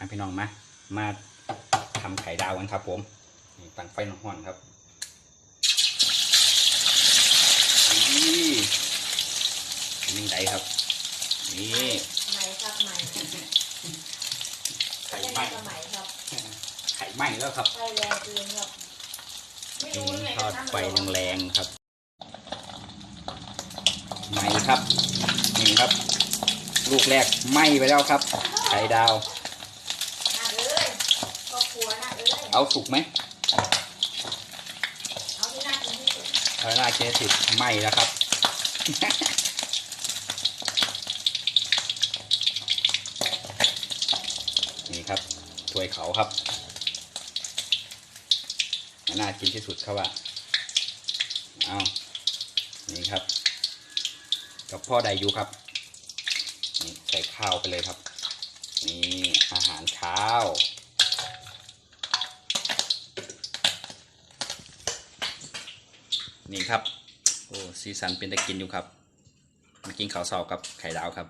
มาพี่น้องมา มาทำไข่ดาวกันครับ ผมนี่ตั้งไฟหน่อนๆครับนี่นี่ไดครับ นี่ไหมครับไหมไข่ไม่ไหม้ได้สมัยครับไข่ไหม้แล้วครับไฟแรงเกินครับไม่นี่รู้ไงทอดกระทั่งไฟแรงๆครับไหม้ครับนี่ครับ ลูกแรกไหม้ไปแล้วครับ ไข่ดาวน่าเอ้ย ครัวน่าเอ้ยเอาสุกไหมเอาที่น่ากินที่สุดเอาหน้าเคสิบไหม้แล้วครับ นี่ครับถ้วยเขาครับน่ากินที่สุดครับว่าเอานี่ครับ กับพ่อไดอยูครับนี่ใส่ข้าวไปเลยครับ นี่อาหารเช้า นี่ครับ โอ้สีสันเป็นตะกินอยู่ครับมากินข้าวเสากับไข่ดาวครับ